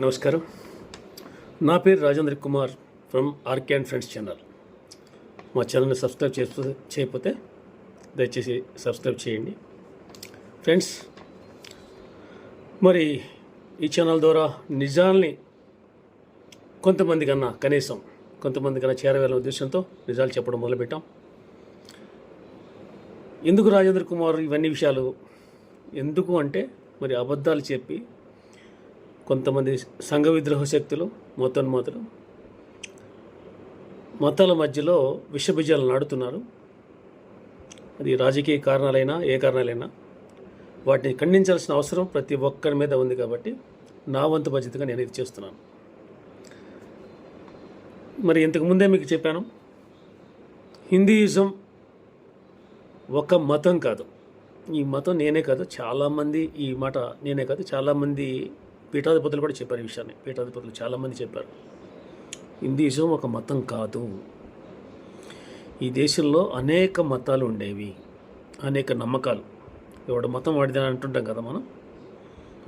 నమస్కారం. నా పేరు Rajendra Kumar from RK and friends channel. మా ఛానల్ని సబ్స్క్రైబ్ చేస్తే చేయకపోతే దయచేసి సబ్స్క్రైబ్ చేయండి. ఫ్రెండ్స్ మరి ఈ ఛానల్ ద్వారా నిజాల్ని కొంతమంది కన్నా కనీసం కొంతమంది కన్నా చేరవేయాలనే ఉద్దేశంతో నిజాలు చెప్పడం మొదలుపెట్టాం. ఎందుకు రాజేంద్ర కుమార్ ఇవన్నీ విషయాలు? ఎందుకు అంటే మరి అబద్ధాలు చెప్పి కొంతమంది సంఘ విద్రోహ శక్తులు మతోన్మతులు మతాల మధ్యలో విషబీజాలు నాడుతున్నారు. అది రాజకీయ కారణాలైనా ఏ కారణాలైనా వాటిని ఖండించాల్సిన అవసరం ప్రతి ఒక్కరి మీద ఉంది కాబట్టి నా వంతు బాధ్యతగా నేను ఇది చేస్తున్నాను. మరి ఇంతకు ముందే మీకు చెప్పాను హిందూయిజం ఒక మతం కాదు. ఈ మతం నేనే కాదు చాలామంది ఈ మాట నేనే కాదు చాలామంది పీఠాధిపతులు కూడా చెప్పారు ఈ విషయాన్ని. పీఠాధిపతులు చాలామంది చెప్పారు. హిందూయిజం ఒక మతం కాదు. ఈ దేశంలో అనేక మతాలు ఉండేవి. అనేక నమ్మకాలు. ఎవడు మతం వాడిది అని అంటుంటాం కదా మనం?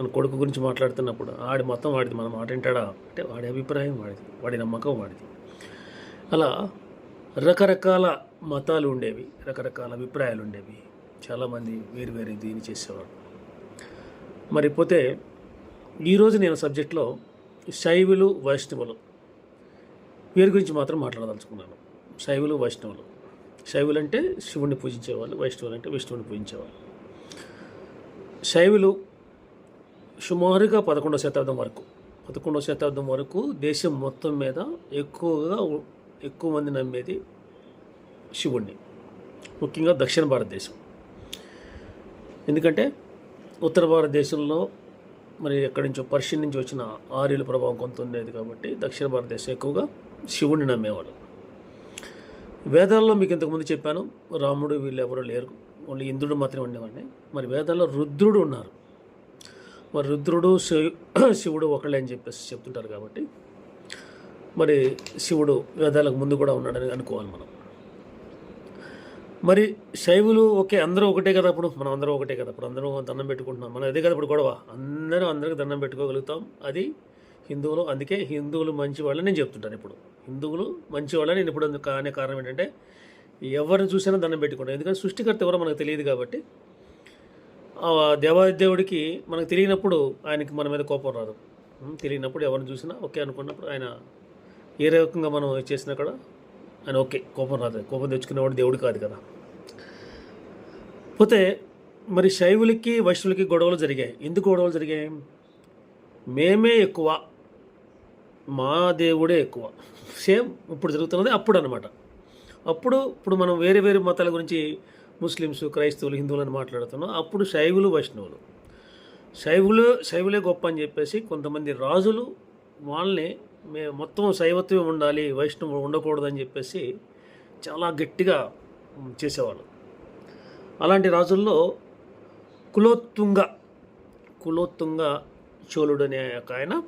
మన కొడుకు గురించి మాట్లాడుతున్నప్పుడు ఆడి మతం వాడిది మనం మాటింటాడా అంటే వాడి అభిప్రాయం వాడిది వాడి నమ్మకం వాడిది. అలా రకరకాల మతాలు ఉండేవి రకరకాల అభిప్రాయాలు ఉండేవి. చాలామంది వేరు వేరు దీన్ని చేసేవాడు మరిపోతే ఈరోజు నేను సబ్జెక్ట్లో శైవులు వైష్ణవులు. వీరి గురించి మాత్రం మాట్లాడదలుచుకున్నాను. శైవులు వైష్ణవులు. శైవులు అంటే శివుణ్ణి పూజించేవాళ్ళు వైష్ణవులు అంటే విష్ణువుని పూజించేవాళ్ళు. శైవులు సుమారుగా పదకొండవ శతాబ్దం వరకు పదకొండవ శతాబ్దం వరకు దేశం మొత్తం మీద ఎక్కువగా ఎక్కువ మంది నమ్మేది శివుణ్ణి. ముఖ్యంగా దక్షిణ భారతదేశం. ఎందుకంటే ఉత్తర భారతదేశంలో మరి ఎక్కడి నుంచో పర్షియన్ నుంచి వచ్చిన ఆర్యుల ప్రభావం కొంత ఉండేది కాబట్టి దక్షిణ భారతదేశం ఎక్కువగా శివుణ్ణి నమ్మేవాడు వేదాల్లో మీకు ఇంతకుముందు చెప్పాను రాముడు వీళ్ళు ఎవరు లేరు ఓన్లీ ఇంద్రుడు మాత్రమే ఉండేవాడిని. మరి వేదాల్లో రుద్రుడు ఉన్నారు. మరి రుద్రుడు శివుడు ఒకళ్ళే అని చెప్పేసి చెప్తుంటారు కాబట్టి మరి శివుడు వేదాలకు ముందు కూడా ఉన్నాడని అనుకోవాలి మనం. మరి శైవులు ఓకే అందరూ ఒకటే కదా అప్పుడు? మనం అందరం ఒకటే కదా అప్పుడు? అందరం దండం పెట్టుకుంటున్నాం. మనం అదే కదా ఇప్పుడు గొడవ? అందరం అందరికి దండం పెట్టుకోగలుగుతాం. అది హిందువులు అందుకే హిందువులు మంచి వాళ్ళని నేను చెప్తుంటాను ఇప్పుడు. హిందువులు మంచి వాళ్ళని నేను ఇప్పుడు అందుకు అనే కారణం ఏంటంటే ఎవరిని చూసినా దండం పెట్టుకుంటాం. ఎందుకంటే సృష్టికర్త ఎవరో మనకు తెలియదు కాబట్టి. ఆ దేవాదేవుడికి మనకు తెలియనప్పుడు ఆయనకి మన మీద కోపం రాదు. తెలియనప్పుడు ఎవరిని చూసినా ఓకే అనుకున్నప్పుడు ఆయన ఏ రకంగా మనం చేసినా కూడా ఆయన ఓకే కోపం రాదు. కోపం తెచ్చుకునేవాడు దేవుడు కాదు కదా. పోతే మరి శైవులకి వైష్ణవులకి గొడవలు జరిగాయి. ఎందుకు గొడవలు జరిగాయి? మేమే ఎక్కువ మా దేవుడే ఎక్కువ. సేమ్ ఇప్పుడు జరుగుతున్నది అప్పుడు అనమాట అప్పుడు ఇప్పుడు మనం వేరే వేరే మతాల గురించి ముస్లిమ్స్ క్రైస్తవులు హిందువులని మాట్లాడుతున్నాం. అప్పుడు శైవులు వైష్ణవులు. శైవులు శైవులే గొప్ప అని చెప్పేసి కొంతమంది రాజులు వాళ్ళని మే మొత్తం శైవత్వమే ఉండాలి వైష్ణవులు ఉండకూడదని చెప్పేసి చాలా గట్టిగా చేసేవాళ్ళు. అలాంటి రాజుల్లో కులోత్తుంగ కులోత్తుంగ చోళుడు అనే ఒక ఆయన.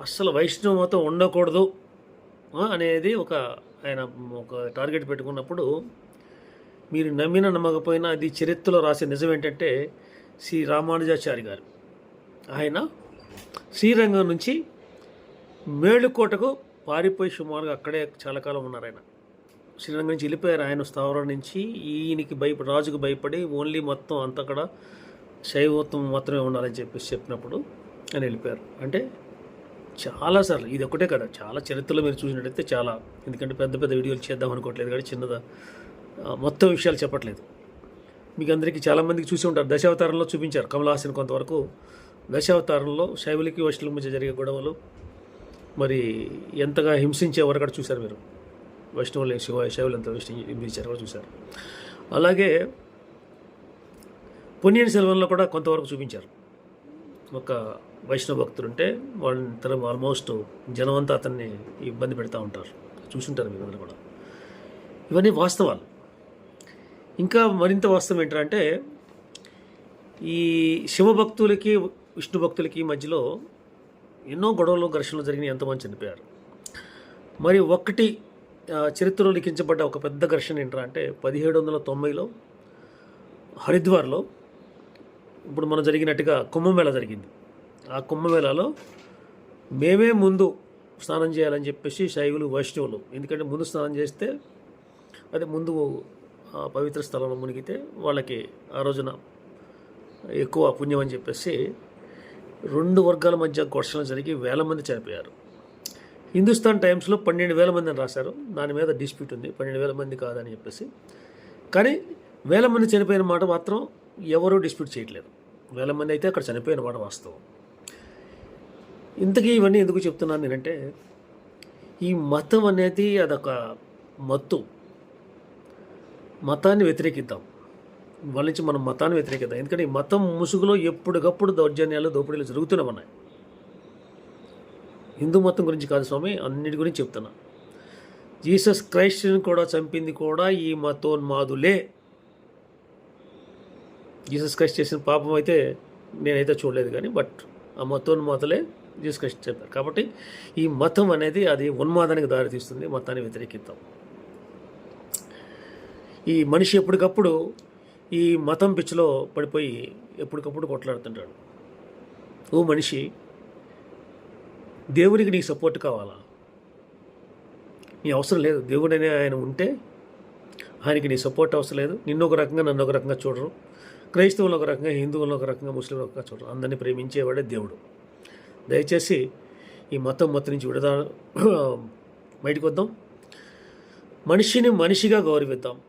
అస్సలు వైష్ణవ మతం ఉండకూడదు అనేది ఒక ఆయన ఒక టార్గెట్ పెట్టుకున్నప్పుడు మీరు నమ్మిన నమ్మకపోయినా అది చరిత్రలో రాసే నిజం ఏంటంటే శ్రీ రామానుజాచారి గారు. ఆయన శ్రీరంగం నుంచి మేలుకోటకు పారిపోయి సుమారుగా అక్కడే చాలా కాలం ఉన్నారు ఆయన. శ్రీరంగం నుంచి వెళ్ళిపోయారు ఆయన స్థావరం నుంచి. ఈయనకి భయపడి రాజుకు భయపడి ఓన్లీ మొత్తం అంతా కూడా శైవత్వం మాత్రమే ఉండాలని చెప్పేసి చెప్పినప్పుడు ఆయన వెళ్ళిపోయారు. అంటే చాలాసార్లు ఇది ఒకటే కదా చాలా చరిత్రలో మీరు చూసినట్టయితే చాలా. ఎందుకంటే పెద్ద పెద్ద వీడియోలు చేద్దాం అనుకోవట్లేదు కానీ చిన్నదా. మొత్తం విషయాలు చెప్పట్లేదు. మీకు అందరికీ చాలామందికి చూసి ఉంటారు. దశావతారంలో చూపించారు కమలహాసన్ కొంతవరకు. దశావతారంలో శైవులకి వైష్ణవుల మధ్య జరిగే గొడవలు. మరి ఎంతగా హింసించేవారు అక్కడ చూశారు మీరు? వైష్ణవులు శివ శైవులు ఎంత హింసించారు కూడా చూశారు. అలాగే పొన్నియన్ సెల్వంలో కూడా కొంతవరకు చూపించారు. ఒక వైష్ణవ భక్తుడు ఉంటే వాళ్ళని తన ఆల్మోస్ట్ జనమంతా అతన్ని ఇబ్బంది పెడతా ఉంటారు. చూసుంటారు మీరు అందరూ కూడా. ఇవన్నీ వాస్తవాలు. ఇంకా మరింత వాస్తవం ఏంటంటే ఈ శివభక్తులకి విష్ణు భక్తులకి మధ్యలో ఎన్నో గొడవలు ఘర్షణలు జరిగినాయి ఎంతమంది చనిపోయారు. మరి ఒకటి చరిత్రలో లిఖించబడ్డ ఒక పెద్ద ఘర్షణ ఏంట్రా అంటే పదిహేడు వందల తొంభైలో హరిద్వార్లో ఇప్పుడు మనం జరిగినట్టుగా కుంభమేళ జరిగింది. ఆ కుంభమేళాలో మేమే ముందు స్నానం చేయాలని చెప్పేసి శైవులు వైష్ణవులు ఎందుకంటే ముందు స్నానం చేస్తే అదే ముందు ఆ పవిత్ర స్థలంలో మునిగితే వాళ్ళకి ఆ రోజున ఎక్కువ పుణ్యం అని చెప్పేసి రెండు వర్గాల మధ్య ఘర్షణ జరిగి వేల మంది చనిపోయారు. హిందుస్థాన్ టైమ్స్లో పన్నెండు వేల మంది అని రాశారు. దాని మీద డిస్ప్యూట్ ఉంది. పన్నెండు వేల మంది కాదని చెప్పేసి. కానీ వేల మంది చనిపోయిన మాట మాత్రం ఎవరూ డిస్ప్యూట్ చేయట్లేదు. వేల మంది అయితే అక్కడ చనిపోయిన మాట వాస్తవం. ఇంతకీ ఇవన్నీ ఎందుకు చెప్తున్నాను నేనంటే ఈ మతం అనేది అదొక మత్తు. మతాన్ని వ్యతిరేకిద్దాం. వాళ్ళ నుంచి మనం మతాన్ని వ్యతిరేకిద్దాం. ఎందుకంటే ఈ మతం ముసుగులో ఎప్పటికప్పుడు దౌర్జన్యాలు దోపిడీలు జరుగుతూనే ఉన్నాయి. హిందూ మతం గురించి కాదు స్వామి అన్నిటి గురించి చెప్తున్నా. జీసస్ క్రైస్ట్ని కూడా చంపింది కూడా ఈ మతోన్మాదులే. జీసస్ క్రైస్ట్ చేసిన పాపం అయితే నేనైతే చూడలేదు కానీ బట్ ఆ మతోన్మాదులే జీసస్ క్రైస్ట్ చెప్పారు. కాబట్టి ఈ మతం అనేది అది ఉన్మాదానికి దారితీస్తుంది మతాన్ని వ్యతిరేకిద్దాం. ఈ మనిషి ఎప్పటికప్పుడు ఈ మతం పిచ్చిలో పడిపోయి ఎప్పటికప్పుడు కొట్లాడుతుంటాడు. ఓ మనిషి దేవునికి నీకు సపోర్ట్ కావాలా? నీ అవసరం లేదు. దేవుడు అనే ఆయన ఉంటే ఆయనకి నీ సపోర్ట్ అవసరం లేదు. నిన్ను ఒక రకంగా నన్ను ఒక రకంగా చూడరు. క్రైస్తవులు ఒక రకంగా హిందువులు ఒక రకంగా ముస్లింలు ఒక రకంగా చూడరు. అందరినీ ప్రేమించేవాడే దేవుడు. దయచేసి ఈ మతం మత నుంచి విడద బయటకు వద్దాం. మనిషిని మనిషిగా గౌరవిద్దాం.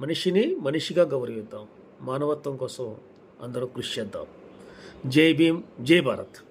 మనిషిని మనిషిగా గౌరవిద్దాం. మానవత్వం కోసం అందరూ కృషి చేద్దాం. జై భీమ్ జై భారత్.